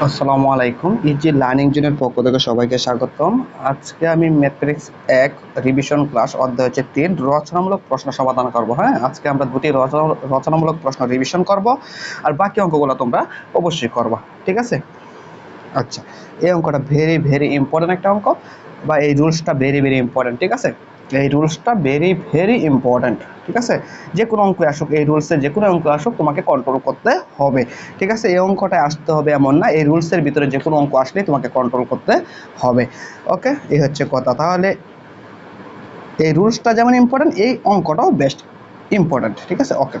আসসালামু আলাইকুম। Easy learning জোনের পক্ষ থেকে সবাইকে স্বাগতম। আজকে আমি ম্যাথমেটিক্স এক রিভিশন ক্লাস অধ্যায় হচ্ছে তিন। রচনামূলক প্রশ্ন সমাধান করব হ্যাঁ? আজকে আমরা দুটি রচনা- রচনামূলক প্রশ্ন রিভিশন করব, আর বাকি অঙ্কগুলো তোমরা অবশ্যই করবা, ঠিক আছে? আচ্ছা এই অঙ্কটা ভেরি ভেরি ইম্পর্টেন্ট একটা অঙ্ক, বা এই রুলসটা ভেরি ভেরি ইম্পর্টেন্ট ঠিক আছে? এই রুলসটা ভেরি ভেরি ইম্পর্টেন্ট ঠিক আছে? যে কোনো অঙ্ক আসুক, এই রুলসে যে কোনো অঙ্ক আসুক, তোমাকে কন্ট্রোল করতে হবে, ঠিক আছে? এই অঙ্কটায় আসতে হবে এমন না, এই রুলসের ভিতরে যে কোনো অঙ্ক আসলেই তোমাকে কন্ট্রোল করতে হবে ওকে এই হচ্ছে কথা। তাহলে এই রুলসটা যেমন ইম্পর্টেন্ট এই অঙ্কটাও বেস্ট ইম্পর্টেন্ট ঠিক আছে? ওকে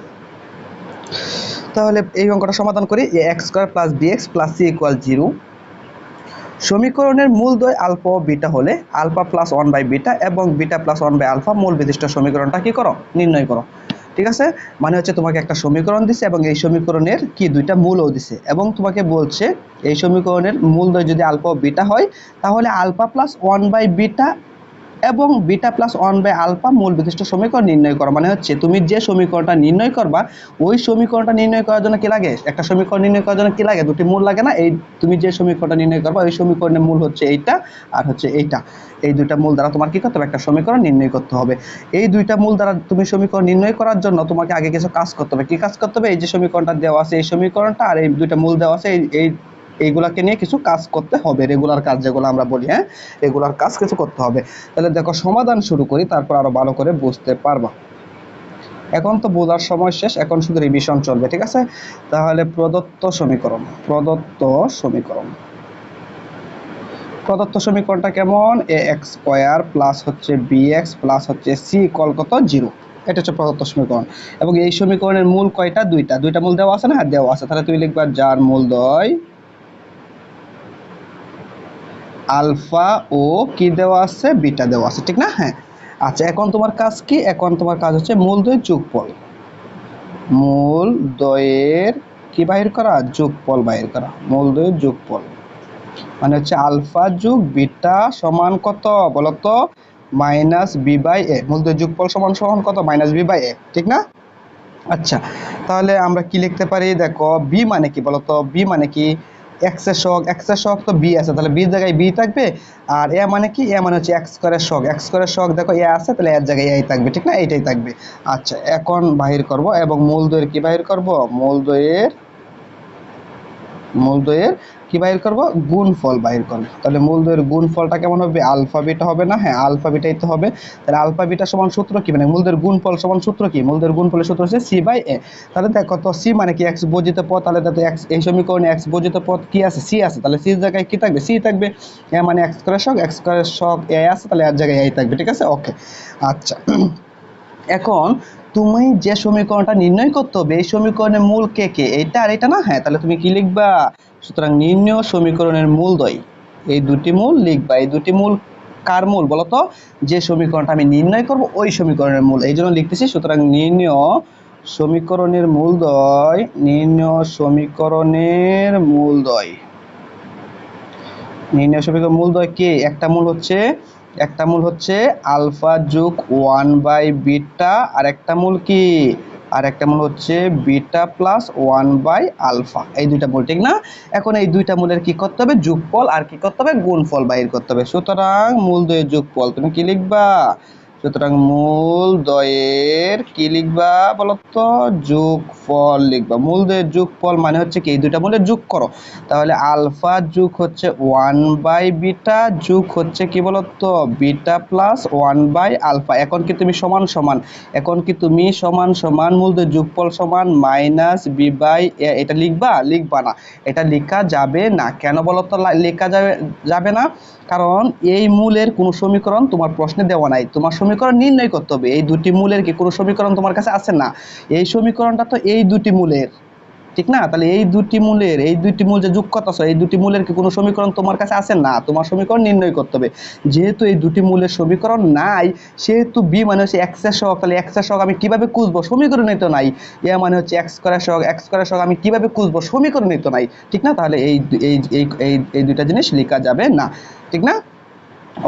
তাহলে এই অঙ্কটা সমাধান করি a x square plus b x plus c equal zero সমীকরণের মূল দ্বয় আলফা ও বিটা হলে alpha plus one by beta এবং beta plus one by alpha মূল বিদিষ্ট সমীকরণটা কি করো? নির্ণয় করো। ঠিক আছে? মানে হচ্ছে তোমাকে একটা সমীকরণ দিছে এবং এই সমীকরণের কি দুইটা মূলও দিছে এবং তোমাকে বলছে এই সমীকরণের মূল দ্বয় যদি আলফা ও বিটা হয়, তাহলে alpha plus one by beta এবং beta plus one by alpha মূল বিশিষ্ট সমীকরণ নির্ণয় করো। মানে হচ্ছে তুমি যে সমীকরণটা নির্ণয় করবা, ওই সমীকরণটা নির্ণয় করার জন্য কি লাগে? একটা সমীকরণ নির্ণয় করার জন্য কি লাগে? দুটি মূল লাগে না? এই তুমি যে সমীকরণটা নির্ণয় করবা, ওই সমীকরণের মূল হচ্ছে এইটা আর হচ্ছে এইটা। এই দুইটা মূল দ্বারা তোমার কি করতে হবে? একটা সমীকরণ নির্ণয় করতে হবে। এই দুইটা মূল দ্বারা তুমি সমীকরণ নির্ণয় করার জন্য তোমাকে আগে কিছু কাজ করতে হবে। কি কাজ করতে হবে? এই যে সমীকরণটা দেওয়া আছে, এই সমীকরণটা আর এই দুইটা মূল দেওয়া আছে, এই এইগুলাকে নিয়ে কিছু কাজ করতে হবে। রেগুলার কাজ যেগুলো আমরা বলি হ্যাঁ? রেগুলার কাজ কিছু করতে হবে। তাহলে দেখো, সমাধান শুরু করি, তারপর আরও ভালো করে বুঝতে পারবা। এখন তো বোঝার সময় শেষ, এখন শুধু রিভিশন চলবে, ঠিক আছে? তাহলে প্রদত্ত সমীকরণ প্রদত্ত সমীকরণ। প্রদত্ত সমীকরণটা কেমন? এ এক্স স্কোয়ার প্লাস হচ্ছে বি এক্স প্লাস হচ্ছে সি কল কত? জিরো এটা হচ্ছে প্রদত্ত সমীকরণ। এবং এই সমীকরণের মূল কয়টা? দুইটা। দুইটা মূল দেওয়া আছে না? দেওয়া আছে। তাহলে তুমি লিখবা যার মূল দয় আলফা ও কি দেওয়া আছে? বিটা দেওয়া আছে, ঠিক না? হ্যাঁ। আচ্ছা এখন তোমার কাজ কি? এখন তোমার কাজ হচ্ছে মূল দয় যোগফল। মূল দয়ের কি বাহির করা? যোগফল বাহির করা। মূল দয়ের যোগফল। মানে হচ্ছে আলফা যোগ বিটা সমান কত? বলতো মাইনাস বি বাই এ। মূল দয়ের যোগফল সমান সমান কত? Minus b by a. ঠিক না? আচ্ছা তাহলে আমরা কি লিখতে পারি? দেখো, বি মানে কি? বলতো বি মানে কি? এক্সের শখ এক্সের শখ তো বি আছে, তাহলে বি জায়গায় বি থাকবে, আর এ মানে কি? এ মানে হচ্ছে এক্স স্কোয়ারের শখ এক্স স্কোয়ারের শখ দেখো এ আছে, তাহলে এর জায়গায় এই থাকবে, ঠিক না? এইটাই থাকবে। আচ্ছা এখন বাহির করব এবং মূল দইয়ের কি বাহির করব? মূল দইয়ের মূল দইয়ের কি বাহির করব? গুণফল বাহির করব। তাহলে মূল দইয়ের গুণফলটা কেমন হবে? আলফা বিটা হবে না? হ্যাঁ আলফা বিটাই তো হবে। তাহলে আলফা বিটা সমান সূত্র কি? মানে মূল দইয়ের গুণফল সমান সূত্র কি? মূল দইয়ের গুণফলের সূত্র হচ্ছে সি বাই এ তাহলে দেখো তো সি মানে কি? এক্স বর্জিত পথ তাহলে তাতে এক্স এই সমীকরণে এক্স বর্জিত পথ কি আছে? সি আছে। তাহলে সি জায়গায় কি থাকবে? সি থাকবে। এ মানে এক্স স্কোয়ার শখ এক্স স্কোয়ার শখ এ আছে। তাহলে এর জায়গায় এই থাকবে। ঠিক আছে? ওকে আচ্ছা। এখন তুমি যে সমীকরণটা নির্ণয় করতে হবে, এই সমীকরণের মূল কে কে? এইটা আর এটা না? হ্যাঁ তাহলে তুমি কি লিখবা? সুতরাং নির্ণয় সমীকরণের মূল দয় এই দুটি মূল লিখবা। এই দুটি মূল কার মূল বলতো? যে সমীকরণটা আমি নির্ণয় করব, ওই সমীকরণের মূল। এই জন্য লিখতেছি, সুতরাং নির্ণয় সমীকরণের মূলদয় নির্ণয় সমীকরণের মূল মূলদয় নির্ণয় সমীকরণ মূলদয় কে? একটা মূল হচ্ছে একটা মূল হচ্ছে আলফা যোগ ওয়ান বাই বিটা আর একটা মূল কি? আর একটা মূল হচ্ছে beta plus one by alpha. এই দুইটা মূল, ঠিক না? এখন এই দুইটা মূলের কি করতে হবে? যোগফল আর কি করতে হবে? গুণফল বাইর করতে হবে। সুতরাং মূল দুয়ের যোগফল তুমি কি লিখবা? সুতরাং মূল দয়ের কি লিখবা বলতো? যোগফল লিখবা। মূল দয়ের যোগফল মানে হচ্ছে কি? এই দুইটা মূলের যোগ করো। তাহলে আলফা যোগ হচ্ছে ওয়ান বাই বিটা, যোগ হচ্ছে কি বলতো? Beta plus one by alpha. এখন কি তুমি সমান সমান? এখন কি তুমি সমান সমান মূল দয়ের যোগফল সমান মাইনাস বি বাই এটা লিখবা? লিখবা না। এটা লেখা যাবে না। কেন বলতো? লেখা যাবে যাবে না। কারণ এই মূলের কোনো সমীকরণ তোমার প্রশ্নে দেওয়া নাই। তোমার সমীকরণ নির্ণয় করতে হবে। এই দুটি মূলের কি কোনো সমীকরণ তোমার কাছে আছে না? এই সমীকরণটা তো এই দুটি মূলের, ঠিক না? তাহলে এই দুটি মূলের, এই দুটি মূল যে যোগ করতেছো এই দুটি মূলের কি কোনো সমীকরণ তোমার কাছে আছে না? তোমার সমীকরণ নির্ণয় করতে হবে। যেহেতু এই দুটি মূলের সমীকরণ নাই, সেহেতু বি মানে হচ্ছে এক্সের সহগ, তাহলে এক্সের সহগ আমি কীভাবে খুঁজবো? সমীকরণে তো নাই। এ মানে হচ্ছে এক্স স্কোয়ারের সহগ এক্স স্কোয়ারের সহগ আমি কীভাবে খুঁজবো? সমীকরণে তো নাই, ঠিক না? তাহলে এই এই এই দুইটা জিনিস লেখা যাবে না, ঠিক না?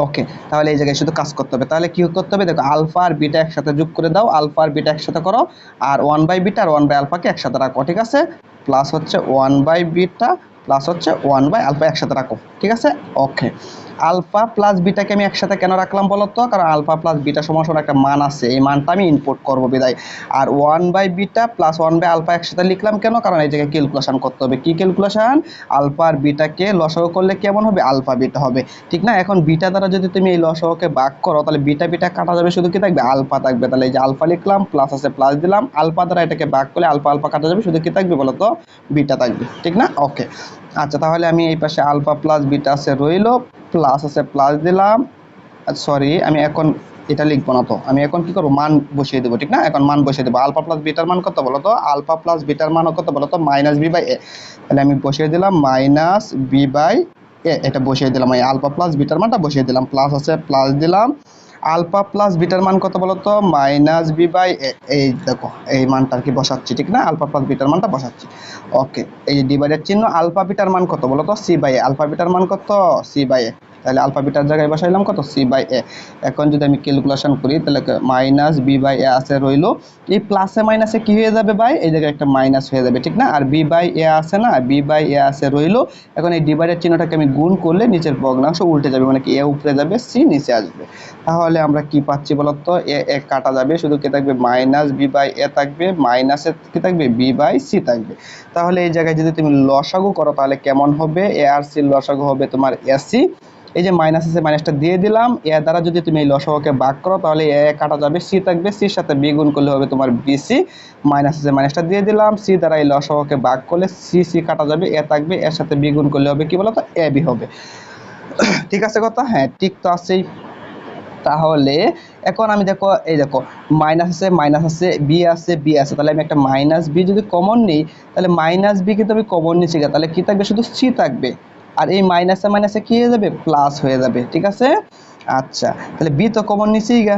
ওকে তাহলে এই জায়গায় শুধু কাজ করতে হবে। তাহলে কী করতে হবে? দেখো, আলফা আর বিটা একসাথে যোগ করে দাও। আলফা আর বিটা একসাথে করো, আর ওয়ান বাই বিটা আর ওয়ান বাই আলফাকে একসাথে রাখো, ঠিক আছে? প্লাস হচ্ছে ওয়ান বাই বিটা প্লাস হচ্ছে ওয়ান বাই আলফা একসাথে রাখো, ঠিক আছে? ওকে আলফা প্লাস বিটাকে আমি একসাথে কেন রাখলাম বলো তো কারণ আলফা প্লাস বিটা সমান একটা মান আছে, এই মানটা আমি ইনপুট করব বিদায়। আর one by beta plus one by alpha একসাথে লিখলাম কেন? কারণ এই জায়গায় ক্যালকুলেশন করতে হবে। কি ক্যালকুলেশন আলফা আর বিটাকে লসাগু করলে কেমন হবে? আলফা বিটা হবে। ঠিক না? এখন বিটা দ্বারা যদি তুমি এই লসাগুকে ভাগ করো, তাহলে বিটা বিটা কাটা যাবে শুধু কি থাকবে? আলফা থাকবে। তাহলে এই যে আলফা লিখলাম প্লাস আছে প্লাস দিলাম, আলফা দ্বারা এটাকে ভাগ করলে আলফা আলফা কাটা যাবে শুধু কি থাকবে বলো তো বিটা থাকবে। ঠিক না? ওকে আচ্ছা তাহলে আমি এই পাশে আলফা প্লাস বিটা আছে রইল প্লাস আছে প্লাস দিলাম। সরি আমি এখন এটা লিখব না তো। আমি এখন কি করব? মান বসিয়ে দেবো, ঠিক না? এখন মান বসিয়ে দেবো। আলফা প্লাস বিটার মান কত বলো তো? আলফা প্লাস বিটার মান কত বলো তো? মাইনাস বি বাই এ তাহলে আমি বসিয়ে দিলাম মাইনাস বি বাই এ এটা বসিয়ে দিলাম, এই আলফা প্লাস বিটার মানটা বসিয়ে দিলাম। প্লাস আছে প্লাস দিলাম। আলফা প্লাস বিটার মান কত বলো তো মাইনাস বি বাই এই দেখো, এই মানটা আর কি বসাচ্ছি, ঠিক না? আলফা প্লাস বিটার মানটা বসাচ্ছি। ওকে, এই ডিভাইডের চিহ্ন আলফা বিটার মান কত বলো তো সি বাই আলফা বিটার মান কত? C by a. তাহলে আলফা বিটার জায়গায় বসাইলাম, কত? সি বাই এ এখন যদি আমি ক্যালকুলেশন করি, তাহলে মাইনাস বি বাই এ আছে রইল। এই প্লাসে মাইনাসে কি হয়ে যাবে বাই এই জায়গায় একটা মাইনাস হয়ে যাবে, ঠিক না? আর বি বাই এ আছে না? বি বাই এ আছে রইল। এখন এই ডিভাইডের চিহ্নটাকে আমি গুণ করলে নিচের ভগ্নাংশ উল্টে যাবে মানে কি এ উপরে যাবে সি নিচে আসবে। তাহলে আমরা কি পাচ্ছি বলতো? এ এ কাটা যাবে, শুধু কি থাকবে? মাইনাস বি বাই এ থাকবে মাইনাসে কি থাকবে? বি বাই সি থাকবে। তাহলে এই জায়গায় যদি তুমি লসাগু করো, তাহলে কেমন হবে? এ আর সি লসাগু হবে তোমার এসি এই যে মাইনাস আছে মাইনাসটা দিয়ে দিলাম। এ দ্বারা যদি তুমি এই লসাগুকে ভাগ করো, তাহলে এ কাটা যাবে সি থাকবে সির সাথে বি গুণ করলে হবে তোমার বিসি মাইনাস আছে মাইনাসটা দিয়ে দিলাম সি দ্বারা এই লসাগুকে ভাগ করলে সি সি কাটা যাবে এ থাকবে, এর সাথে বি গুণ করলে হবে কি বলো তো এ বি হবে। ঠিক আছে কথা? হ্যাঁ ঠিক তো আছেই। তাহলে এখন আমি দেখো, এই দেখো মাইনাস আছে মাইনাস আছে বি আছে বি আছে, তাহলে আমি একটা মাইনাস বি যদি কমন নিই, তাহলে মাইনাস বি কিন্তু আমি কমন নিচ্ছি তাহলে কি থাকবে? শুধু সি থাকবে। আর এই মাইনাসে মাইনাসে কি হয়ে যাবে? প্লাস হয়ে যাবে, ঠিক আছে? আচ্ছা তাহলে বি তো কমন নিচেই গা।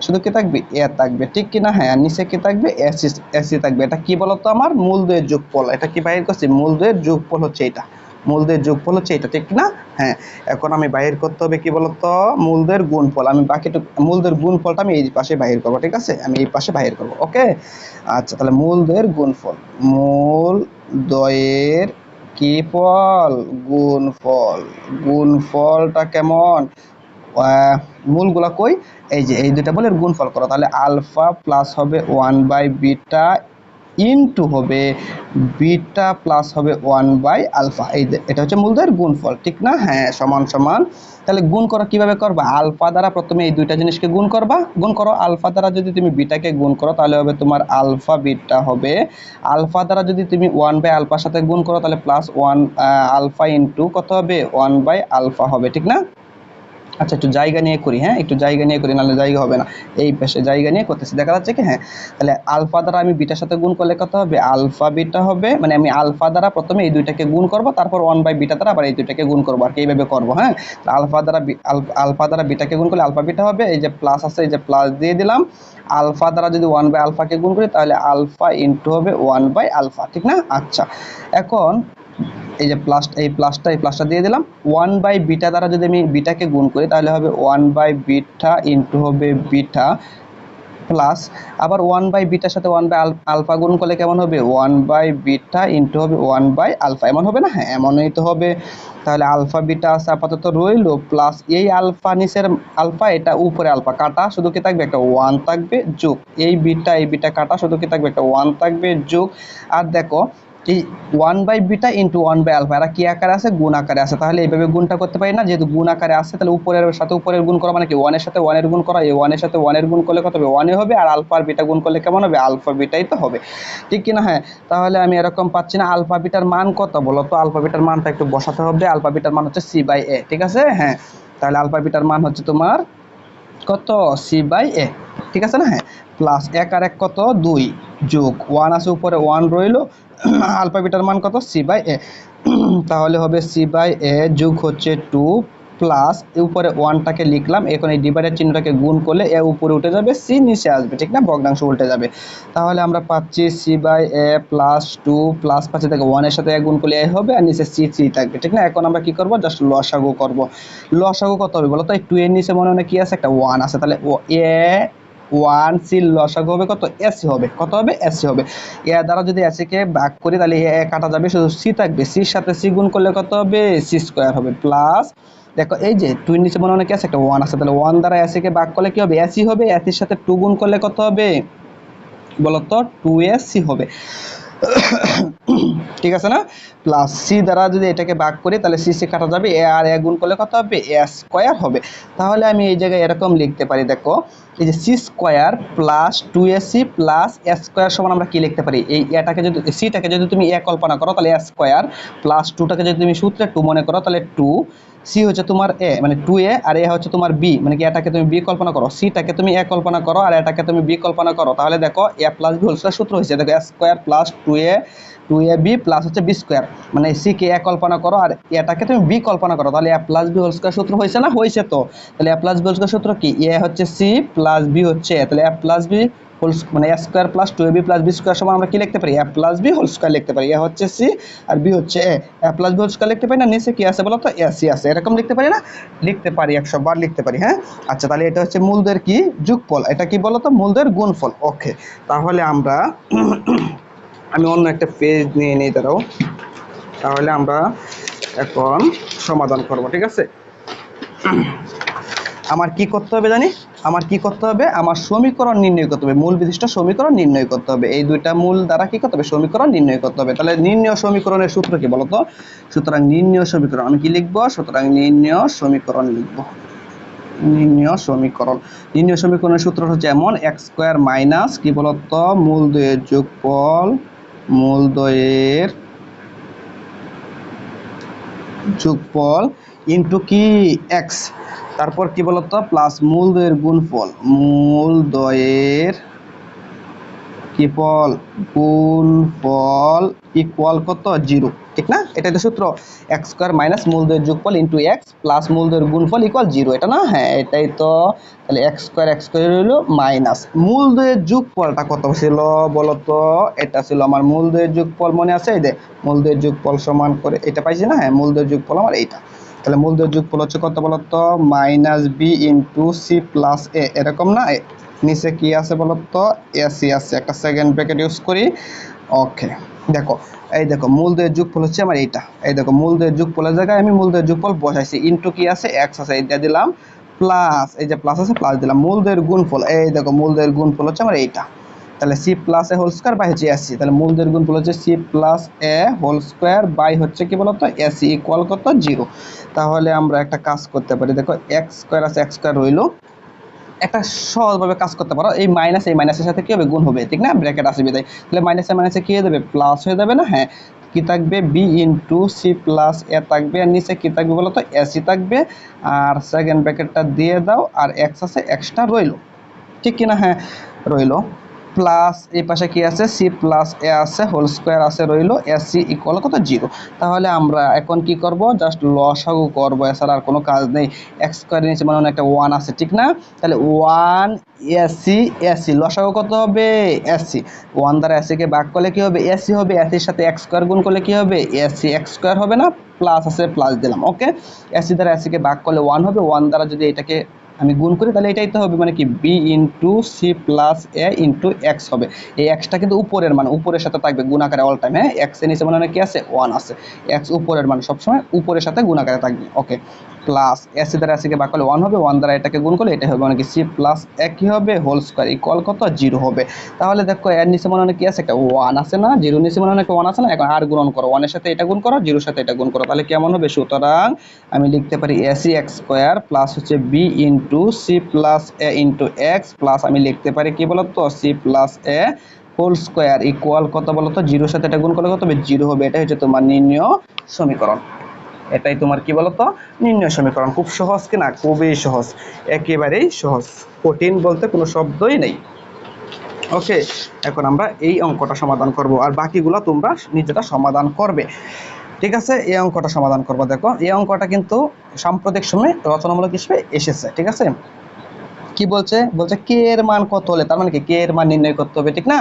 শুধু কি থাকবে? এ থাকবে, ঠিক কি না হ্যাঁ আর নিচে কি থাকবে? এসি এসি থাকবে। এটা কি বলতো আমার? মূল দুয়ের যোগফল। এটা কি বাইর করছি? মূল দুয়ের যোগফল হচ্ছে এটা মূলদের যোগফল হচ্ছে এটা ঠিক না হ্যাঁ এখন আমি বাহির করতে হবে কি বলতো? মূলদের গুণফল। আমি বাকিটুকু, মূলদের গুণফলটা আমি এই পাশে বাহির করব, ঠিক আছে? আমি এই পাশে বাহির করব, ওকে? আচ্ছা তাহলে মূলদের গুণফল। মূল দয়ের কি ফল? গুণফল গুণফলটা কেমন? মূলগুলা কই? এই যে, এই দুইটা বলে গুণফল করো। তাহলে আলফা প্লাস হবে ওয়ান বাই বিটা ইনটু হবে বিটা প্লাস হবে ওয়ান বাই আলফা এই এটা হচ্ছে মূলদের গুণফল, ঠিক না? হ্যাঁ সমান সমান। তাহলে গুণ করো, কীভাবে করবা? আলফা দ্বারা প্রথমে এই দুইটা জিনিসকে গুণ করবা। গুণ করো আলফা দ্বারা যদি তুমি বিটাকে গুণ করো, তাহলে হবে তোমার আলফা বিটা হবে। আলফা দ্বারা যদি তুমি ওয়ান বাই আলফার সাথে গুণ করো, তাহলে প্লাস ওয়ান আলফা ইন্টু কত হবে? ওয়ান বাই আলফা হবে, ঠিক না? আচ্ছা একটু জায়গা নিয়ে করি হ্যাঁ? একটু জায়গা নিয়ে করি, নাহলে জায়গা হবে না। এই পাশে জায়গা নিয়ে করতেছি। দেখা যাচ্ছে কি হ্যাঁ? তাহলে আলফা দ্বারা আমি বিটার সাথে গুণ করলে কত হবে? আলফা বিটা হবে মানে আমি আলফা দ্বারা প্রথমে এই দুইটাকে গুণ করব, তারপর ওয়ান বাই বিটা দ্বারা আবার এই দুইটাকে গুণ করব। আর কি এইভাবে করব হ্যাঁ? আলফা দ্বারা আলফা দ্বারা বিটাকে গুণ করলে আলফা বিটা হবে, এই যে প্লাস আছে, এই যে প্লাস দিয়ে দিলাম। আলফা দ্বারা যদি ওয়ান বাই আলফাকে গুণ করি, তাহলে আলফা ইন্টু হবে ওয়ান বাই আলফা, ঠিক না? আচ্ছা এখন এই যে প্লাস এই প্লাসটা এই প্লাসটা দিয়ে দিলাম। ওয়ান বাই বিটা দ্বারা যদি আমি বিটাকে গুণ করি, তাহলে হবে ওয়ান বাই বিটা ইন্টু হবে বিটা প্লাস আবার ওয়ান বাই বিটার সাথে ওয়ান বাই আলফা গুণ করলে কেমন হবে? ওয়ান বাই বিটা ইন্টু হবে ওয়ান বাই আলফা এমন হবে না? হ্যাঁ এমনই তো হবে। তাহলে আলফা বিটা আছে আপাতত রইল প্লাস এই আলফা নিচের আলফা এটা উপরে আলফা কাটা শুধু কি থাকবে? একটা ওয়ান থাকবে, যোগ। এই বিটা এই বিটা কাটা শুধু কি থাকবে? একটা ওয়ান থাকবে, যোগ। আর দেখো এই one by beta into one by alpha এরা কি আকারে আছে? গুণ আকারে আছে। তাহলে এইভাবে গুণটা করতে পারি না? যেহেতু গুণ আকারে আছে, তাহলে উপরের সাথে উপরের গুণ করা মানে কি? ওয়ানের সাথে ওয়ানের গুণ করা। এই ওয়ানের সাথে ওয়ানের গুণ করলে কত হবে? ওয়ানে হবে, আর আলফা বিটা গুণ করলে কেমন হবে? আলফা বিটাই তো হবে। ঠিক কিনা? হ্যাঁ। তাহলে আমি এরকম পাচ্ছি না আলফা বিটার মান কত? বলো তো আলফা বিটার মানটা একটু বসাতে হবে। আলফা বিটার মান হচ্ছে সি বাই এ ঠিক আছে? হ্যাঁ। তাহলে আলফা বিটার মান হচ্ছে তোমার কত? সি বাই এ ঠিক আছে না? হ্যাঁ। প্লাস এক আর এক কত? দুই যোগ ওয়ান আছে উপরে ওয়ান রইল। আলফা বিটার মান কত? সি বাই এ তাহলে হবে সি বাই এ যুগ হচ্ছে টু প্লাস উপরে ওয়ানটাকে লিখলাম, এখন এই ডিভাইডের চিহ্নটাকে গুণ করলে এ উপরে উঠে যাবে সি নিচে আসবে, ঠিক না? ভগ্নাংশ উল্টে যাবে। তাহলে আমরা পাচ্ছি c by a plus two plus পাচ্ছি থেকে ওয়ানের সাথে এ গুণ করলে এ হবে, আর নিচে সি সি থাকবে, ঠিক না? এখন আমরা কি করব? জাস্ট লসাগু করব। লসাগু কত হবে বলো তো? এই টু এর নিচে মনে হয় কি আছে? একটা ওয়ান আছে। তাহলে ও এ ওয়ান সি লসাগু হবে কত? এসি হবে। কত হবে? এসি হবে। এ দ্বারা যদি এসিকে ভাগ করি, তাহলে এ কাটা যাবে শুধু সি থাকবে। সির সাথে সি গুণ করলে কত হবে? সি স্কোয়ার হবে। প্লাস দেখো এই যে টুয়ের নিচে মনে অনেক আছে? একটা ওয়ান আছে। তাহলে ওয়ান দ্বারা এসিকে ভাগ করলে কি হবে? এসি হবে। এসির সাথে টু গুণ করলে কত হবে? বলতো? টু এসি হবে। ঠিক আছে না? প্লাস সি দ্বারা যদি এটাকে ভাগ করি, তাহলে সি সি কাটা যাবে এ আর এ গুণ করলে কত হবে? এ স্কোয়ার হবে। তাহলে আমি এই জায়গায় এরকম লিখতে পারি, দেখো। এই যে c square plus two a c plus a square সমান আমরা কি লিখতে পারি? এই এটাকে যদি সিটাকে যদি তুমি এ কল্পনা করো, তাহলে এ স্কোয়ার প্লাস টুটাকে যদি তুমি সূত্রে টু মনে করো, তাহলে টু সি হচ্ছে তোমার এ মানে টু এ আর এ হচ্ছে তোমার বি মানে কি এটাকে তুমি বি কল্পনা করো। সিটাকে তুমি এ কল্পনা করো, আর এটাকে তুমি বি কল্পনা করো। তাহলে দেখো এ প্লাস বি হোল সূত্র হয়েছে। দেখো A square plus two A two A B plus হচ্ছে বি স্কোয়ার মানে সি কে এ কল্পনা করো আর এটাকে তুমি বি কল্পনা করো। তাহলে A plus B whole square সূত্র হয়েছে না? হয়েছে তো। তাহলে A plus B whole square সূত্র কি? এ হচ্ছে সি প্লাস বি হচ্ছে তাহলে এ প্লাস বি হোল মানে a square plus two a b plus b square সমান আমরা কি লিখতে পারি? A plus b whole square লিখতে পারি। এ হচ্ছে সি আর বি হচ্ছে a a plus b whole square লিখতে পারি না? নিচে কি আছে বলো তো? এ সি আছে। এরকম লিখতে পারি না? লিখতে পারি, একশো বার লিখতে পারি হ্যাঁ? আচ্ছা তাহলে এটা হচ্ছে মূলদের কি? যুগফল। এটা কি বলো তো? মূলদের গুণফল। ওকে তাহলে আমরা আমি অন্য একটা পেজ নিয়ে নিই দাঁড়াও তাহলে আমরা এখন সমাধান করব, ঠিক আছে? আমার কি করতে হবে জানি? আমার কি করতে হবে? আমার সমীকরণ নির্ণয় করতে হবে। মূল বিশিষ্ট সমীকরণ নির্ণয় করতে হবে। এই দুইটা মূল দ্বারা কি করতে হবে? সমীকরণ নির্ণয় করতে হবে। তাহলে নির্ণয় সমীকরণের সূত্র কি বলতো সুতরাং নির্ণয় সমীকরণ, আমি কি লিখব? সুতরাং নির্ণয় সমীকরণ লিখব। নির্ণয় সমীকরণ। নির্ণয় সমীকরণের সূত্র হচ্ছে এমন এক্স স্কোয়ার মাইনাস কি বলতো মূল দুয়ের যোগফল মূল দ্বয়ের যোগফল ইন্টু কি? এক্স তারপর কি বলতো? প্লাস মূল দ্বয়ের গুণফল। মূল দ্বয়ের কি ফল ইকুয়াল কত? জিরো। ঠিক না? এটাই তো সূত্র। এক্স স্কোয়ার মাইনাস মূল দ্বয়ের যোগফল ইন্টু এক্স প্লাস মূল দ্বয়ের গুণফল ইকুয়াল জিরো এটা না? হ্যাঁ এটাই তো। তাহলে এক্স স্কোয়ার এক্স স্কোয়ার হলো মাইনাস মূল দ্বয়ের যোগফলটা কত ছিল বলো তো এটা ছিল আমার মূল দ্বয়ের যোগফল, মনে আছে? এই যে মূল দ্বয়ের যোগফল সমান করে এটা পাইছি না? হ্যাঁ মূল দ্বয়ের যোগফল আমার এইটা। তাহলে মূল দ্বয়ের যোগফল হচ্ছে কত বলতো? Minus b into c plus a এরকম না? নিচে কি আছে বলতো? এসি আছে, একটা সেকেন্ড ব্র্যাকেট ইউজ করি। ওকে দেখো, এই দেখো, মূল দুয়ের যোগফল হচ্ছে আমার এইটা। এই দেখো, মূল দুয়ের যোগফলের জায়গায় আমি মূল দুয়ের যোগফল বসাইছি। ইন্টু কি আছে? এক্স আছে এইটা দিলাম। প্লাস এই যে প্লাস আছে প্লাস দিলাম। মূল দুয়ের গুণফল, এই দেখো, মূল দুয়ের গুণফল হচ্ছে আমার এইটা। তাহলে c plus a whole square by হচ্ছে এসি তাহলে মূল দুয়ের গুণফল হচ্ছে c plus a whole square by হচ্ছে কি বলতো? এসি ইকুয়াল কত? জিরো তাহলে আমরা একটা কাজ করতে পারি। দেখো এক্স স্কোয়ার আছে এক্স স্কোয়ার রইল। একটা সহজভাবে কাজ করতে পারো। এই মাইনাস এই মাইনাসের সাথে কী হবে? গুণ হবে, ঠিক না? ব্র্যাকেট আসবে তাই তাহলে মাইনাসে মাইনাসে কি হয়ে যাবে? প্লাস হয়ে যাবে না? হ্যাঁ। কি থাকবে? B into c plus a থাকবে। আর নিচে কী থাকবে বলো তো এসি থাকবে। আর সেকেন্ড ব্র্যাকেটটা দিয়ে দাও। আর এক্স আছে এক্সটা রইল। ঠিক কিনা? হ্যাঁ রইল। প্লাস এই পাশে কি আছে? সি প্লাস এ আছে হোল স্কোয়ার আছে রইল এসি ইকুয়াল কত? জিরো তাহলে আমরা এখন কি করব? জাস্ট লসাগু করব, এছাড়া আর কোনো কাজ নেই। এক্স স্কোয়ারের নিচে মানে একটা ওয়ান আছে, ঠিক না? তাহলে ওয়ান এসি এসি লসাগু কত হবে? এসি ওয়ান দ্বারা এসিকে ভাগ করলে কি হবে? এসি হবে এসির সাথে এক্স স্কোয়ার গুণ করলে কি হবে? এসি এক্স স্কোয়ার হবে না? প্লাস আছে প্লাস দিলাম ওকে এসি দ্বারা এসিকে ভাগ করলে ওয়ান হবে ওয়ান দ্বারা যদি এটাকে আমি গুণ করি, তাহলে এটাই তো হবে মানে কি? B into c plus a into x হবে। এই এক্সটা কিন্তু উপরের মান, উপরের সাথে থাকবে গুণ আকারে অল টাইম হ্যাঁ? এক্সের নিচে মানে কি আছে? ওয়ান আছে। এক্স উপরের মান সবসময় উপরের সাথে গুণ আকারে থাকবে ওকে প্লাস এসি দ্বারা এসিকে ভাগ করলে ওয়ান হবে ওয়ান দ্বারা এটাকে গুণ করলে এটা হবে মানে কি সি প্লাস এ কি হবে হোল স্কোয়ার ইকুয়াল কত? জিরো হবে। তাহলে দেখো, এর নিচে মনে হয় কি আছে একটা ওয়ান আছে না? জিরো নিচে মনে একটা ওয়ান আছে না? এখন আর গুণন করো। ওয়ানের সাথে এটা গুণ করো জিরোর সাথে এটা গুণ করো। তাহলে কেমন হবে? সুতরাং আমি লিখতে পারি এসি এক্স স্কোয়ার প্লাস হচ্ছে b into c plus a into x plus আমি লিখতে পারি কি বলতো? C plus a whole square equal কত বলতো? জিরোর সাথে এটা গুণ করলে কত হবে? জিরো হবে। এটা হচ্ছে তোমার নির্ণয় সমীকরণ। এটাই তোমার কি বলতো? নির্ণয় সমীকরণ। খুব সহজ কি না? খুবই সহজ। একেবারেই সহজ। কঠিন বলতে কোনো শব্দই নেই। ওকে, এখন আমরা এই অঙ্কটা সমাধান করব। আর বাকিগুলো তোমরা নিজেরা সমাধান করবে। ঠিক আছে? এই অঙ্কটা সমাধান করব। দেখো, এই অঙ্কটা কিন্তু সাম্প্রতিক সময়ে রচনামূলক হিসেবে এসেছে। ঠিক আছে? কি বলছে? বলছে কে এর মান কত হলে? তার মানে কি? কে এর মান নির্ণয় করতে হবে, ঠিক না?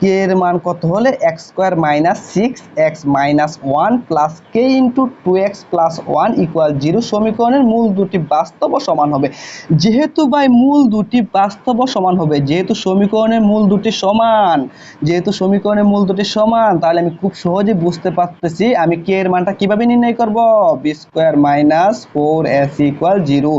কে এর মান কত হলে? X square minus six x minus one plus k into two x plus one equal zero সমীকরণের মূল দুটি বাস্তব সমান হবে। যেহেতু ভাই মূল দুটি বাস্তব সমান হবে, যেহেতু সমীকরণের মূল দুটি সমান, যেহেতু সমীকরণের মূল দুটি সমান, তাহলে আমি খুব সহজে বুঝতে পারতেছি আমি কে এর মানটা কীভাবে নির্ণয় করব? B square minus four s equal zero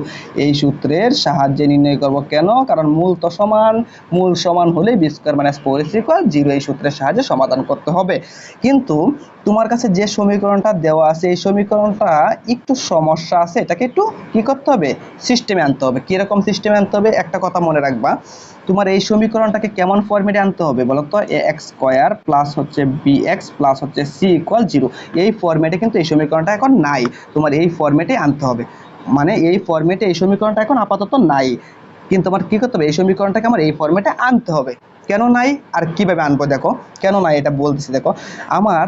এই সূত্রের সাহায্যে নির্ণয় করব। কেন? কারণ মূল তো সমান। মূল সমান হলে b square minus four equal zero এই সূত্রের সাহায্যে সমাধান করতে হবে। কিন্তু তোমার কাছে যে সমীকরণটা দেওয়া আছে, এই সমীকরণটা একটু সমস্যা আছে। এটাকে একটু কি করতে হবে? সিস্টেমে আনতে হবে। কীরকম সিস্টেমে আনতে হবে? একটা কথা মনে রাখবা। তোমার এই সমীকরণটাকে কেমন ফর্মেটে আনতে হবে বলো তো এ এক্স স্কোয়ার প্লাস হচ্ছে বি এক্স প্লাস হচ্ছে সি ইকুয়াল জিরো এই ফর্মেটে কিন্তু এই সমীকরণটা এখন নাই। তোমার এই ফর্মেটে আনতে হবে। মানে এই ফর্মেটে এই সমীকরণটা এখন আপাতত নাই। কিন্তু আমার কী করতে হবে? এই সমীকরণটাকে আমার এই ফর্মেটে আনতে হবে। কেন নাই? আর কীভাবে আনব দেখো? কেন নাই এটা বলতেছি দেখো। আমার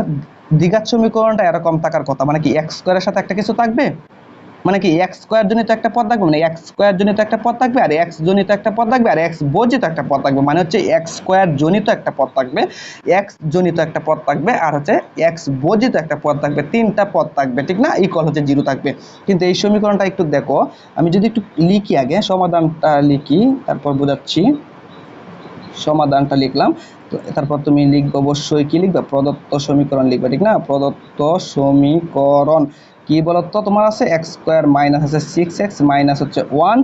দ্বিঘাত সমীকরণটা এরকম থাকার কথা। মানে কি এক্স স্কোয়ারের সাথে একটা কিছু থাকবে? মানে কি এক্স স্কোয়ার জনিত একটা পদ থাকবে? মানে এক্স স্কোয়ার জনিত একটা পদ থাকবে, আর এক্স জনিত একটা পদ থাকবে, আর এক্স বর্জিত একটা পদ থাকবে। মানে হচ্ছে এক্স স্কোয়ার জনিত একটা পদ থাকবে এক্স জনিত একটা পদ থাকবে, আর হচ্ছে এক্স বর্জিত একটা পদ থাকবে, তিনটা পদ থাকবে, ঠিক না? ইকুয়াল হচ্ছে জিরো থাকবে। কিন্তু এই সমীকরণটা একটু দেখো, আমি যদি একটু লিখি আগে, সমাধানটা লিখি, তারপর বোঝাচ্ছি। সমাধানটা লিখলাম, তো তারপর তুমি লিখবে অবশ্যই কি লিখবে? প্রদত্ত সমীকরণ লিখবে, ঠিক না? প্রদত্ত সমীকরণ। কি বলতো? তোমার আছে এক্স স্কোয়ার মাইনাস আছে সিক্স এক্স মাইনাস হচ্ছে ওয়ান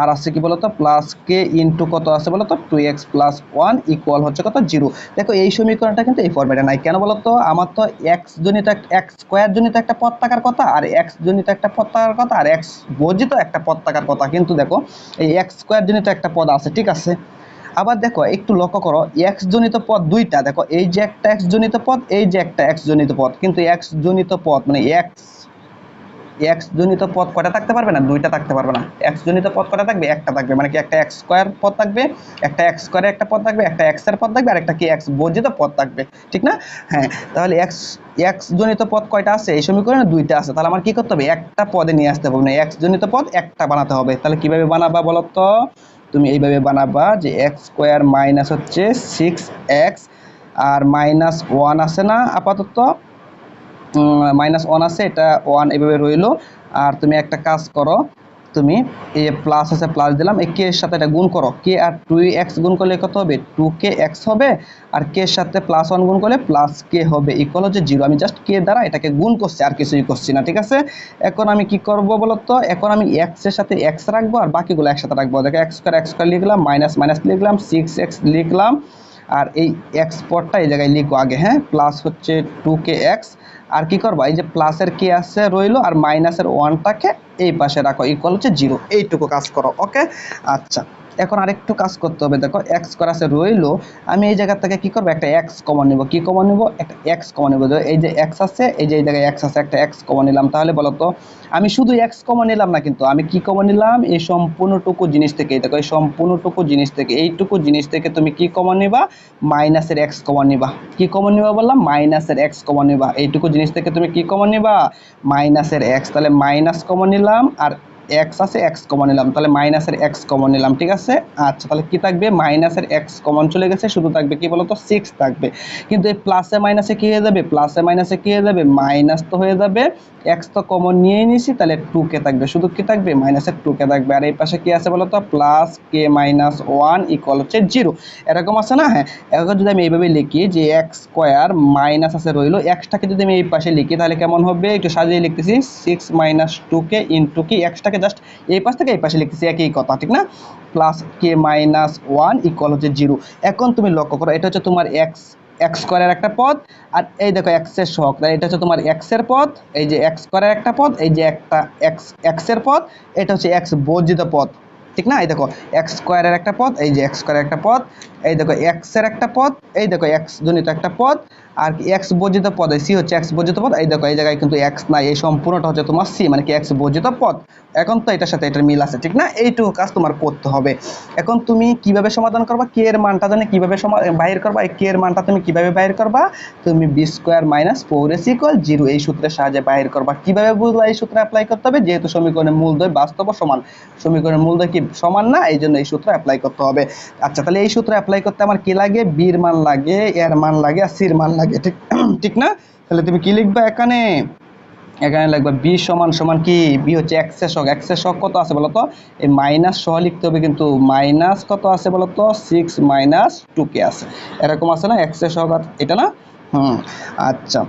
আর আছে কি বলতো? প্লাস কে ইন্টু কত আছে বলতো? Two x plus one equal হচ্ছে কত? জিরো দেখো, এই সমীকরণটা কিন্তু এই ফর্মেটে নাই। কেন বলতো? আমার তো এক্স জনিত এক্স স্কোয়ার জনিত একটা পদ থাকার কথা, আর এক্স জনিত একটা পদ থাকার কথা, আর এক্স বর্জিত একটা পদ থাকার কথা। কিন্তু দেখো, এই এক্স স্কোয়ার জনিত একটা পদ আছে, ঠিক আছে? আবার দেখো, একটু লক্ষ্য করো এক্স জনিত পদ দুইটা, দেখো, এই যে একটা এক্স জনিত পদ, এই যে একটা এক্স জনিত পদ। কিন্তু এক্স জনিত পদ মানে এক্স এক্স জনিত পদ কয়টা থাকতে পারবে না? দুইটা থাকতে পারবে না। এক্স জনিত পদ কয়টা থাকবে? একটা থাকবে। মানে কি একটা এক্স স্কোয়ার পদ থাকবে? একটা এক্স স্কোয়ারে একটা পদ থাকবে? একটা এক্সের পদ থাকবে? আর একটা কি এক্স বর্জিত পদ থাকবে? ঠিক না? হ্যাঁ তাহলে এক্স এক্স জনিত পদ কয়টা আছে? এই সমীকরণে দুইটা আছে। তাহলে আমার কি করতে হবে? একটা পদে নিয়ে আসতে হবে। না এক্স জনিত পদ একটা বানাতে হবে। তাহলে কীভাবে বানাবা বলো তো তুমি এইভাবে বানাবা যে এক্স স্কোয়ার মাইনাস হচ্ছে সিক্স এক্স আর মাইনাস ওয়ান আছে না আপাতত? মাইনাস ওয়ান আছে, এটা ওয়ান এভাবে রইল। আর তুমি একটা কাজ করো, তুমি এই প্লাস আছে প্লাস দিলাম, এই কে এর সাথে এটা গুণ করো। কে আর টু এক্স গুণ করলে কত হবে? টু কে এক্স হবে, আর কে এর সাথে প্লাস ওয়ান গুণ করলে প্লাস কে হবে ইকুয়াল হচ্ছে জিরো আমি জাস্ট কে দ্বারা এটাকে গুণ করছি, আর কিছুই করছি না, ঠিক আছে? এখন আমি কি করব বলতো? এখন আমি এক্সের সাথে এক্স রাখব, আর বাকিগুলো একসাথে রাখব। দেখো এক্স স্কোয়ার এক্স স্কোয়ার লিখলাম মাইনাস মাইনাস লিখলাম সিক্স এক্স লিখলাম, আর এই এক্স পদটা এই জায়গায় লিখব আগে হ্যাঁ? প্লাস হচ্ছে টু কে এক্স আর কি করবা? এই যে প্লাসের কে আছে রইল আর মাইনাসের ওয়ানটাকে এই পাশে রাখো ইকুয়াল হচ্ছে জিরো এইটুকু কাজ করো ওকে আচ্ছা। এখন আরেকটু কাজ করতে হবে। দেখো এক্স করা আছে রইল। আমি এই জায়গা থেকে কি করব? একটা এক্স কমন নিব। কি কমন নিব? একটা এক্স কমন নিব। এই যে এক্স আছে, এই যে এই জায়গায় এক্স আছে, একটা এক্স কমন নিলাম। তাহলে বলো তো, আমি শুধু এক্স কমন নিলাম না কিন্তু? আমি কি কমন নিলাম? এই সম্পূর্ণটুকু জিনিস থেকে। এই দেখো, এই সম্পূর্ণটুকু জিনিস থেকে। এইটুকু জিনিস থেকে তুমি কি কমন নিবা? মাইনাসের এক্স কমন নিবা। কি কমন নিবা বললাম? মাইনাসের এক্স কমন নিবা। এইটুকু জিনিস থেকে তুমি কি কমন নিবা? মাইনাসের এক্স তাহলে মাইনাস কমন নিলাম আর এক্স আছে এক্স কমন নিলাম। তাহলে মাইনাসের এক্স কমন নিলাম, ঠিক আছে? আচ্ছা তাহলে কি থাকবে? মাইনাসের এক্স কমন চলে গেছে, শুধু থাকবে কি বলতো? সিক্স থাকবে। কিন্তু এই প্লাসে মাইনাসে কি হয়ে যাবে? প্লাসে মাইনাসে কি হয়ে যাবে? মাইনাস তো হয়ে যাবে। এক্স তো কমন নিয়েই নিছি, তাহলে টু কে থাকবে। শুধু কি থাকবে? মাইনাসের টু কে থাকবে। আর এই পাশে কি আছে বলতো? Plus k minus one equal হচ্ছে জিরো এরকম আছে না? হ্যাঁ এখন যদি আমি এইভাবে লিখি যে এক্স স্কোয়ার মাইনাস আছে রইল এক্সটাকে যদি আমি এই পাশে লিখি, তাহলে কেমন হবে? একটু সাজিয়ে লিখতেছি six minus two k into কি? এক্সটাকে জাস্ট এই পাশ থেকে এই পাশে লিখতেছি একই কথা, ঠিক না? Plus k minus one equal হচ্ছে জিরো এখন তুমি লক্ষ্য করো, এটা হচ্ছে তোমার এক্স এক্স স্কোয়ারের একটা পদ, আর এই দেখো এক্সের সহগ তাই এটা হচ্ছে তোমার এক্সের পদ, এই যে এক্স স্কোয়ারের একটা পদ, এই যে একটা এক্স এক্সের পদ, এটা হচ্ছে এক্স বর্জিত পদ, ঠিক না? এই দেখো এক্স স্কোয়ারের একটা পদ, এই যে এক্স স্কোয়ারের একটা পদ, এই দেখো এক্সের একটা পদ, এই দেখো এক্স জনিত একটা পদ আর কি এক্স বর্জিত পদ সি হচ্ছে এক্স বর্জিত পদ। এই দেখো, এই জায়গায় কিন্তু এক্স নাই, এই সম্পূর্ণটা হচ্ছে তোমার সি মানে কি এক্স বর্জিত পদ। এখন তো এটার সাথে এটার মিল আছে, ঠিক না? এইটুকু কাজ তোমার করতে হবে। এখন তুমি কীভাবে সমাধান করবা? কে এর মানটা জানে কীভাবে বাইর করবা? এই কে এর মানটা তুমি কীভাবে বাইর করবা? তুমি b square minus four s equal zero এই সূত্রের সাহায্যে বাইর করবা। কীভাবে বুঝলা এই সূত্র অ্যাপ্লাই করতে হবে? যেহেতু সমীকরণের মূলদ্বয় বাস্তব সমান। সমীকরণের মূলদ্বয় কি? সমান না? এই জন্য এই সূত্র অ্যাপ্লাই করতে হবে। আচ্ছা তাহলে এই সূত্র অ্যাপ্লাই করতে আমার কি লাগে? বির মান লাগে এর মান লাগে, আর সির মান লাগে ঠিক ঠিক না? তাহলে তুমি কি লিখবা এখানে? এখানে লিখবা বি সমান সমান কি? বি হচ্ছে এক্সের শক এক্সের শক কত আছে বলতো? এই মাইনাস সহ লিখতে হবে কিন্তু মাইনাস কত আছে বলতো? সিক্স মাইনাস টু কে আছে। এরকম আছে না? এক্সের শক এটা না? হুম আচ্ছা।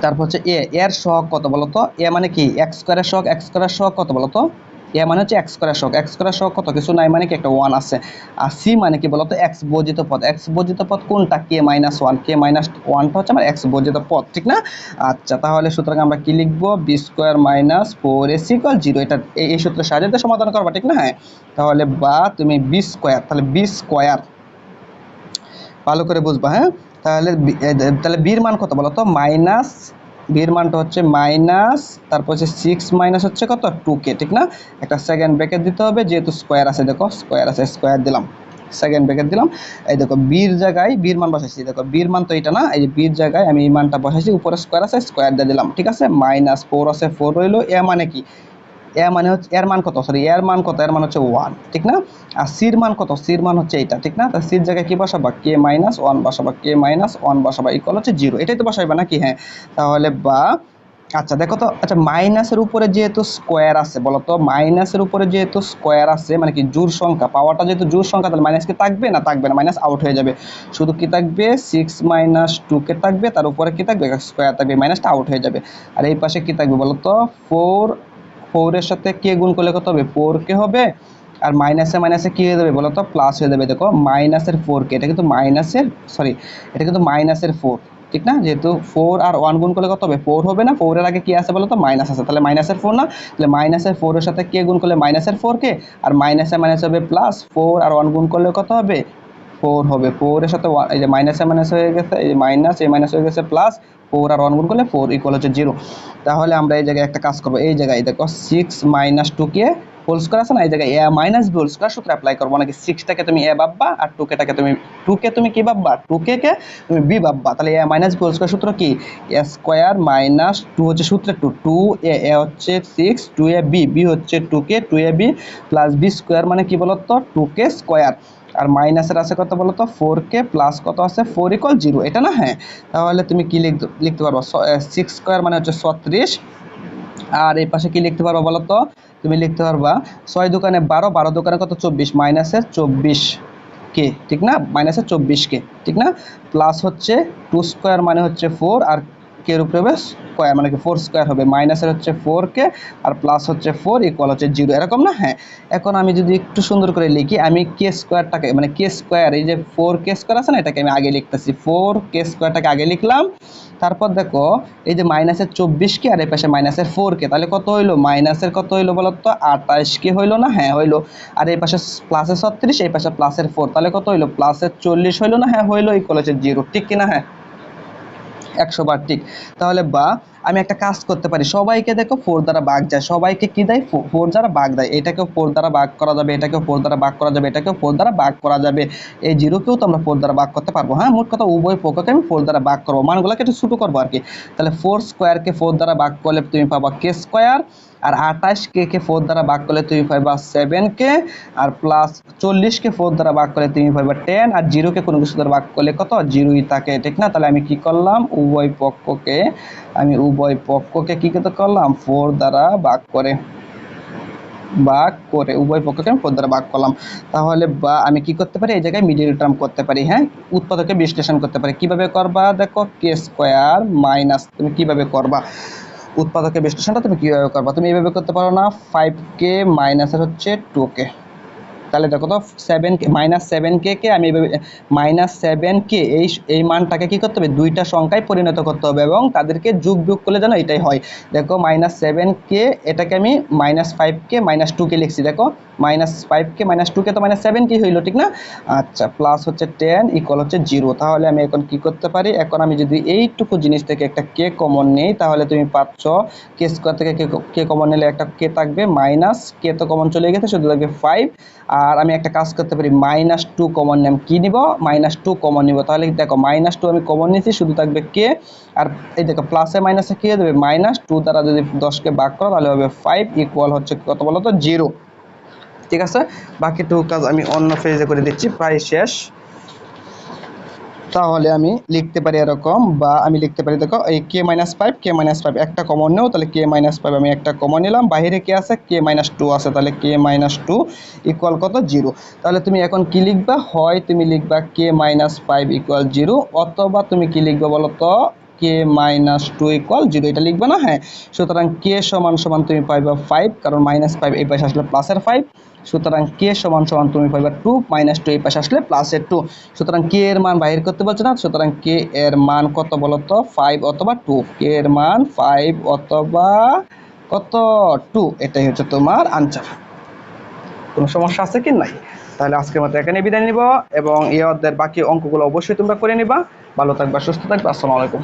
তারপর হচ্ছে এ। এর সহগ কত বলতো? এ মানে কি? এক্স স্কোয়ারের সহগ, এক্স স্কোয়ারের সহগ কত বলতো? এ মানে হচ্ছে এক্স স্কোয়ারের সহগ। এক্স স্কোয়ারের সহগ কত কিছু নাই মানে কি একটা ওয়ান আছে। আর সি মানে কি বলতো? এক্স বর্জিত পদ। এক্স বর্জিত পদ কোনটা? K minus one k minus ওয়ানটা হচ্ছে আমার এক্স বর্জিত পদ, ঠিক না? আচ্ছা তাহলে সুতরাং আমরা কি লিখব? B square minus four s equal zero এটা এই এই সূত্রের সাহায্যে সমাধান করবা, ঠিক না? হ্যাঁ তাহলে বা তুমি বি স্কোয়ার তাহলে বি স্কোয়ার ভালো করে বুঝবা হ্যাঁ? তাহলে তাহলে বির মান কত বলো তো মাইনাস বির মানটা হচ্ছে মাইনাস, তারপর হচ্ছে সিক্স মাইনাস হচ্ছে কত? টু কে ঠিক না? একটা সেকেন্ড ব্র্যাকেট দিতে হবে, যেহেতু স্কোয়ার আছে, দেখো স্কোয়ার আছে স্কোয়ার দিলাম। সেকেন্ড ব্র্যাকেট দিলাম। এই দেখো বির জায়গায় বীর মান বসাইছি। দেখো বীর মান তো এটা না, এই যে বীর জায়গায় আমি এই মানটা বসাইছি, উপরে স্কোয়ার আছে স্কোয়ার দিয়ে দিলাম, ঠিক আছে? মাইনাস ফোর আছে ফোর রইল এ মানে কি? এ মানে হচ্ছে, এর মান কত? সরি এর মান কত? এর মান হচ্ছে ওয়ান ঠিক না? আর সির মান কত? সির মান হচ্ছে এইটা, ঠিক না? তাহলে সির জায়গায় কি বসাবা? কে মাইনাস ওয়ান বসাবা কে মাইনাস ওয়ান বসাবা ইকুয়াল হচ্ছে জিরো এটাই তো বসাইবা নাকি? হ্যাঁ তাহলে বা আচ্ছা দেখো তো আচ্ছা মাইনাসের উপরে যেহেতু স্কোয়ার আছে, বলো তো মাইনাসের উপরে যেহেতু স্কোয়ার আছে মানে কি জোর সংখ্যা পাওয়ারটা যেহেতু জোর সংখ্যা, তাহলে মাইনাস কি থাকবে না থাকবে না? মাইনাস আউট হয়ে যাবে। শুধু কি থাকবে? সিক্স মাইনাস টু কে থাকবে, তার উপরে কি থাকবে? স্কোয়ার থাকবে মাইনাসটা আউট হয়ে যাবে। আর এই পাশে কি থাকবে বলো তো? ফোর ফোরের সাথে কে গুণ করলে কত হবে? ফোর কে হবে। আর মাইনাসে মাইনাসে কী হয়ে যাবে বলো তো? প্লাস হয়ে যাবে। দেখো, মাইনাসের ফোর কে, এটা কিন্তু মাইনাসের সরি এটা কিন্তু মাইনাসের ফোর ঠিক না? যেহেতু ফোর আর ওয়ান গুণ করলে কত হবে? ফোর হবে না? ফোরের আগে কি আছে বলো তো? মাইনাস আছে। তাহলে মাইনাসের ফোর না? তাহলে মাইনাসের ফোরের সাথে কে গুণ করলে? মাইনাসের ফোর কে। আর মাইনাসে মাইনাস হবে প্লাস ফোর আর ওয়ান গুণ করলে কত হবে? ফোর হবে। ফোরের সাথে ওয়ান এই যে মাইনাসে মাইনাস হয়ে গেছে, এই যে মাইনাস এই মাইনাস হয়ে গেছে প্লাস ফোর আর ওয়ান গুণ করলে ফোর ইকুয়াল হচ্ছে জিরো তাহলে আমরা এই জায়গায় একটা কাজ করব। এই জায়গায় দেখো six minus two k whole square আছে না? এই জায়গায় a minus b whole square সূত্র অ্যাপ্লাই করব। নাকি সিক্সটাকে তুমি এ ভাববা আর টু কেটাকে তুমি টু কে তুমি কি ভাববা? টু কে কে তুমি বি ভাববা। তাহলে a minus b whole square সূত্র কি? এ স্কোয়ার মাইনাস টু হচ্ছে সূত্রে টু টু এ এ হচ্ছে six two a b b হচ্ছে two k two a b plus b square মানে কি বলতো? টু কে স্কোয়ার আর মাইনাসের আছে কত বলো তো ফোর কে প্লাস কত আছে? ফোর ইকুয়াল জিরো এটা না? হ্যাঁ তাহলে তুমি কি লিখতে লিখতে পারব? সিক্স স্কোয়ার মানে হচ্ছে ছত্রিশ। আর এই পাশে কি লিখতে পারব বলো তো তুমি লিখতে পারবা, ছয় দোকানে বারো বারো দোকানে কত? চব্বিশ। মাইনাসের চব্বিশ কে ঠিক না? মাইনাসের চব্বিশ কে ঠিক না? প্লাস হচ্ছে টু স্কোয়ার মানে হচ্ছে ফোর আর কে উপরে হবে স্কোয়ার মানে কি ফোর স্কোয়ার হবে। মাইনাসের হচ্ছে ফোর কে আর প্লাস হচ্ছে ফোর ইকুয়াল হচ্ছে জিরো এরকম না? হ্যাঁ। এখন আমি যদি একটু সুন্দর করে লিখি, আমি কে স্কোয়ারটাকে মানে কে স্কোয়ার এই যে ফোর কে স্কোয়ার আছে না, এটাকে আমি আগে লিখতেছি। ফোর কে স্কোয়ারটাকে আগে লিখলাম। তারপর দেখো, এই যে মাইনাসের চব্বিশ কে আর এই পাশে মাইনাসের ফোর কে তাহলে কত হইল? মাইনাসের কত হইল বলো তো আঠাশ কে হইল না? হ্যাঁ হইল। আর এই পাশে প্লাসের ছত্রিশ, এই পাশে প্লাসের ফোর তাহলে কত হইল? প্লাসের চল্লিশ হইল না? হ্যাঁ হইল ইকুয়াল হচ্ছে জিরো ঠিক কিনা? হ্যাঁ। একশো বার ঠিক। তাহলে বা, আমি একটা কাজ করতে পারি। সবাইকে দেখো ফোর দ্বারা বাঘ যায়। সবাইকে কি দেয়? ফোর দ্বারা বাঘ দেয়। এটাকেও ফোর দ্বারা বাঘ করা যাবে, এটাকেও ফোর দ্বারা বাঘ করা যাবে, এটাকেও ফোর দ্বারা বাঘ করা যাবে। এই জিরোকেও তো আমরা ফোর দ্বারা বাঘ করতে পারব। হ্যাঁ মোট কথা উভয় পক্ষকে আমি ফোর দ্বারা বাঘ করব। মানগুলোকে একটু ছোটো করব আর কি। তাহলে ফোর স্কোয়ারকে ফোর দ্বারা বাঘ করলে তুমি পাবা কে স্কোয়ার? আর আঠাশ কে কে ফোর দ্বারা ভাগ করলে তুমি পাইবা সেভেন কে, আর প্লাস চল্লিশকে ফোর দ্বারা ভাগ করলে তুমি পাইবা টেন আর জিরোকে কোনো কিছু দ্বারা ভাগ করলে কত? জিরোই থাকে, ঠিক না? তাহলে আমি কি করলাম? উভয় পক্ষকে, আমি উভয় পক্ষকে কি করলাম? ফোর দ্বারা ভাগ করে ভাগ করে, উভয় পক্ষকে আমি ফোর দ্বারা ভাগ করলাম। তাহলে বা, আমি কি করতে পারি? এই জায়গায় মিডিল টার্ম করতে পারি হ্যাঁ? উৎপাদকে বিশ্লেষণ করতে পারি। কীভাবে করবা? দেখো কে স্কোয়ার মাইনাস তুমি কীভাবে করবা? উৎপাদকের বিশ্লেষণটা তুমি কীভাবে করবা? তুমি এইভাবে করতে পারো না ফাইভ কে মাইনাসের হচ্ছে টু কে তাহলে দেখো তো seven k minus seven k k আমি এভাবে মাইনাস সেভেন কে এই এই মানটাকে কী করতে হবে? দুইটা সংখ্যায় পরিণত করতে হবে এবং তাদেরকে যুগ বিয়োগ করলে যেন এটাই হয়। দেখো মাইনাস সেভেন কে এটাকে আমি minus five k minus two k লিখছি। দেখো minus five k minus two k তো মাইনাস সেভেন কি হইল, ঠিক না? আচ্ছা প্লাস হচ্ছে টেন ইকুয়াল হচ্ছে জিরো তাহলে আমি এখন কি করতে পারি? এখন আমি যদি এইটুকু জিনিস থেকে একটা কে কমন নেই, তাহলে তুমি পাচ্ছ কে স্কোয়ার থেকে কে কমন নিলে একটা কে থাকবে। মাইনাস কে তো কমন চলে গেছে, শুধু থাকবে ফাইভ আর আমি একটা কাজ করতে পারি মাইনাস টু কমন নেম কী নিব? মাইনাস টু কমন নিব। তাহলে দেখো মাইনাস টু আমি কমন নিয়েছি, শুধু থাকবে কে আর এই দেখো প্লাসে মাইনাসে কে দেবে মাইনাস টু দ্বারা যদি দশকে ভাগ করো, তাহলে হবে ফাইভ ইকুয়াল হচ্ছে কত বলো তো জিরো ঠিক আছে? বাকি টু কাজ আমি অন্য ফেজে করে দিচ্ছি, প্রায় শেষ। তাহলে আমি লিখতে পারি এরকম বা আমি লিখতে পারি, দেখো, এই k minus five k minus five একটা কমন নেও, তাহলে কে মাইনাস ফাইভ আমি একটা কমন নিলাম। বাইরে কে আছে কে মাইনাস টু আছে, তাহলে কে মাইনাস টু ইকুয়াল কত? জিরো তাহলে তুমি এখন কি লিখবা? হয় তুমি লিখবা k minus five equal zero অথবা তুমি কি লিখবা বলো তো k minus two equal zero এটা লিখবে না? হ্যাঁ। সুতরাং কে সমান সমান তুমি পাইবা ফাইভ কারণ মাইনাস ফাইভ এই পাশে আসলে প্লাসের ফাইভ সুতরাং কে সমান সমান তুমি পাইবা টু মাইনাস টু এই পাশে আসলে প্লাসের টু সুতরাং কে এর মান বাহির করতে পারছ না, সুতরাং কে এর মান কত বলতো ফাইভ অথবা টু কে এর মান ফাইভ অথবা কত? টু এটাই হচ্ছে তোমার আনসার কোনো সমস্যা আছে কি? নাই। তাহলে আজকের মতো এখানে বিদায় নিব এবং এই অধ্যায়ের বাকি অঙ্কগুলো অবশ্যই তোমরা করে নিবা। ভালো থাকবা, সুস্থ থাকবা, আসসালামু আলাইকুম।